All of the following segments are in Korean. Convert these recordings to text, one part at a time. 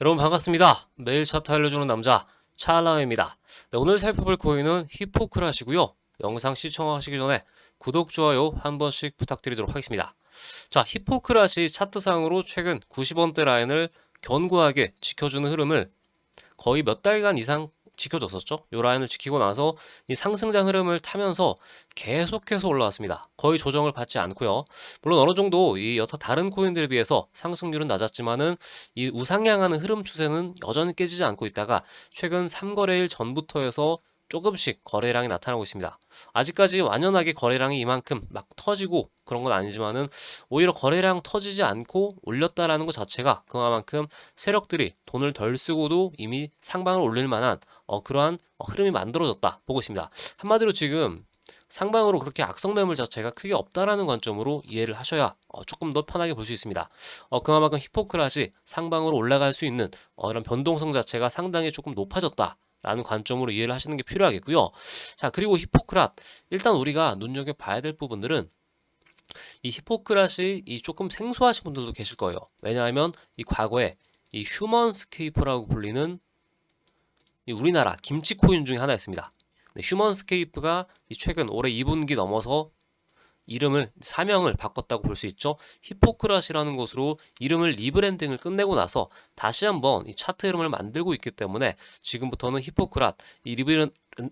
여러분 반갑습니다. 매일 차트 알려주는 남자 차알라입니다. 네, 오늘 살펴볼 코인은 히포크라시고요. 영상 시청하시기 전에 구독, 좋아요 한 번씩 부탁드리도록 하겠습니다. 자, 히포크라시 차트상으로 최근 90원대 라인을 견고하게 지켜주는 흐름을 거의 몇 달간 이상 지켜줬었죠. 이 라인을 지키고 나서 이 상승장 흐름을 타면서 계속해서 올라왔습니다. 거의 조정을 받지 않고요. 물론 어느 정도 이 여타 다른 코인들에 비해서 상승률은 낮았지만은 이 우상향하는 흐름 추세는 여전히 깨지지 않고 있다가 최근 3거래일 전부터 해서 조금씩 거래량이 나타나고 있습니다. 아직까지 완연하게 거래량이 이만큼 막 터지고 그런 건 아니지만은 오히려 거래량 터지지 않고 올렸다라는 것 자체가 그만큼 세력들이 돈을 덜 쓰고도 이미 상방을 올릴 만한 어, 그러한 어, 흐름이 만들어졌다 보고 있습니다. 한마디로 지금 상방으로 그렇게 악성 매물 자체가 크게 없다라는 관점으로 이해를 하셔야 어, 조금 더 편하게 볼 수 있습니다. 어, 그만큼 히포크라시 상방으로 올라갈 수 있는 어, 이런 변동성 자체가 상당히 조금 높아졌다. 라는 관점으로 이해를 하시는 게 필요하겠고요. 자, 그리고 히포크랏. 일단 우리가 눈여겨 봐야 될 부분들은 이 히포크랏이 이 조금 생소하신 분들도 계실 거예요. 왜냐하면 이 과거에 이 휴먼스케이프라고 불리는 이 우리나라 김치 코인 중에 하나였습니다. 네, 휴먼스케이프가 이 최근 올해 2분기 넘어서 이름을 사명을 바꿨다고 볼 수 있죠. 히포크라시라는 것으로 이름을 리브랜딩을 끝내고 나서 다시 한번 이 차트 흐름을 만들고 있기 때문에 지금부터는 히포크랏 이 리브랜,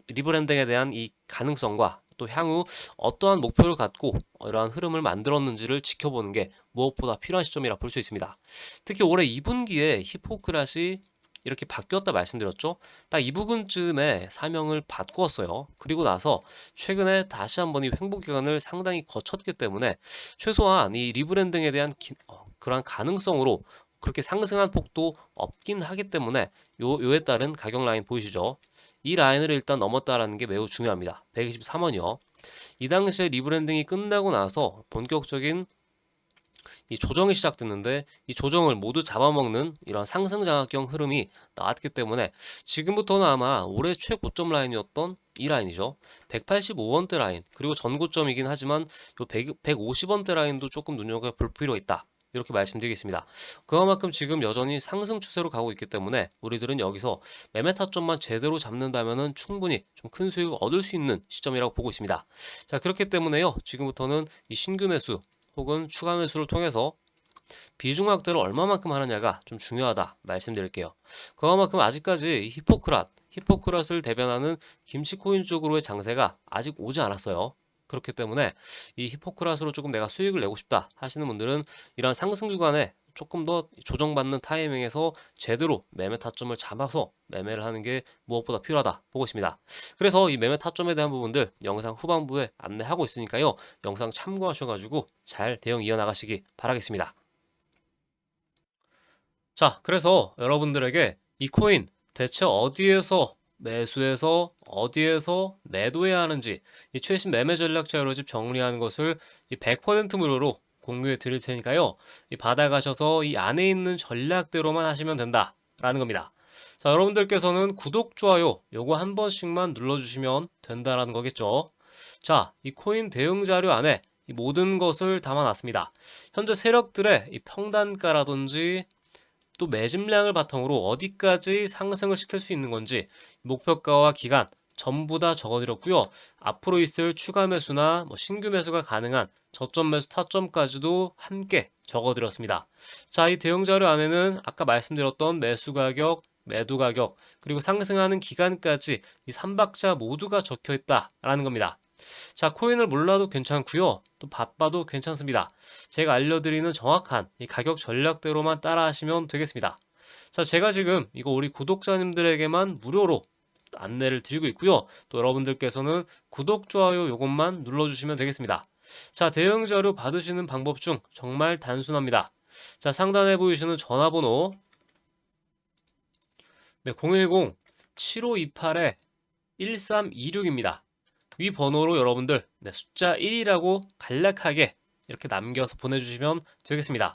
리브랜딩에 대한 이 가능성과 또 향후 어떠한 목표를 갖고 이러한 흐름을 만들었는지를 지켜보는 게 무엇보다 필요한 시점이라 볼 수 있습니다. 특히 올해 2분기에 히포크라시 이렇게 바뀌었다 말씀드렸죠. 딱 이 부분쯤에 사명을 바꾸었어요. 그리고 나서 최근에 다시 한번 이 횡보 기간을 상당히 거쳤기 때문에 최소한 이 리브랜딩에 대한 기, 어, 그러한 가능성으로 그렇게 상승한 폭도 없긴 하기 때문에 요, 요에 따른 가격 라인 보이시죠? 이 라인을 일단 넘었다라는 게 매우 중요합니다. 123원이요. 이 당시에 리브랜딩이 끝나고 나서 본격적인 이 조정이 시작됐는데 이 조정을 모두 잡아먹는 이런 상승 장악형 흐름이 나왔기 때문에 지금부터는 아마 올해 최고점 라인이었던 이 라인이죠. 185원대 라인 그리고 전고점이긴 하지만 요 100, 150원대 라인도 조금 눈여겨볼 필요가 있다. 이렇게 말씀드리겠습니다. 그만큼 지금 여전히 상승 추세로 가고 있기 때문에 우리들은 여기서 매매 타점만 제대로 잡는다면은 충분히 좀 큰 수익을 얻을 수 있는 시점이라고 보고 있습니다. 자 그렇기 때문에요. 지금부터는 이 신규 매수 혹은 추가 매수를 통해서 비중 확대를 얼마만큼 하느냐가 좀 중요하다 말씀드릴게요. 그만큼 아직까지 히포크랏, 히포크랏을 대변하는 김치코인 쪽으로의 장세가 아직 오지 않았어요. 그렇기 때문에 이 히포크랏으로 조금 내가 수익을 내고 싶다 하시는 분들은 이런 상승 구간에 조금 더 조정받는 타이밍에서 제대로 매매 타점을 잡아서 매매를 하는 게 무엇보다 필요하다 보고 있습니다. 그래서 이 매매 타점에 대한 부분들 영상 후반부에 안내하고 있으니까요. 영상 참고하셔가지고 잘 대응 이어나가시기 바라겠습니다. 자, 그래서 여러분들에게 이 코인 대체 어디에서 매수해서 어디에서 매도해야 하는지 이 최신 매매 전략 자료집 정리하는 것을 이 100% 무료로 공유해 드릴 테니까요. 이 받아가셔서 이 안에 있는 전략대로만 하시면 된다라는 겁니다. 자, 여러분들께서는 구독, 좋아요 요거 한 번씩만 눌러주시면 된다라는 거겠죠. 자, 이 코인 대응 자료 안에 이 모든 것을 담아놨습니다. 현재 세력들의 이 평단가라든지 또 매집량을 바탕으로 어디까지 상승을 시킬 수 있는 건지 목표가와 기간 전부 다 적어드렸고요. 앞으로 있을 추가 매수나 뭐 신규 매수가 가능한 저점 매수 타점까지도 함께 적어드렸습니다. 자, 이 대응 자료 안에는 아까 말씀드렸던 매수 가격, 매도 가격, 그리고 상승하는 기간까지 이 3박자 모두가 적혀 있다라는 겁니다. 자, 코인을 몰라도 괜찮고요. 또 바빠도 괜찮습니다. 제가 알려드리는 정확한 이 가격 전략대로만 따라하시면 되겠습니다. 자, 제가 지금 이거 우리 구독자님들에게만 무료로 안내를 드리고 있고요. 또 여러분들께서는 구독, 좋아요 요것만 눌러주시면 되겠습니다. 자, 대응 자료 받으시는 방법 중 정말 단순합니다. 자, 상단에 보이시는 전화번호 네, 010-7528-1326입니다. 위 번호로 여러분들 네, 숫자 1이라고 간략하게 이렇게 남겨서 보내주시면 되겠습니다.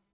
이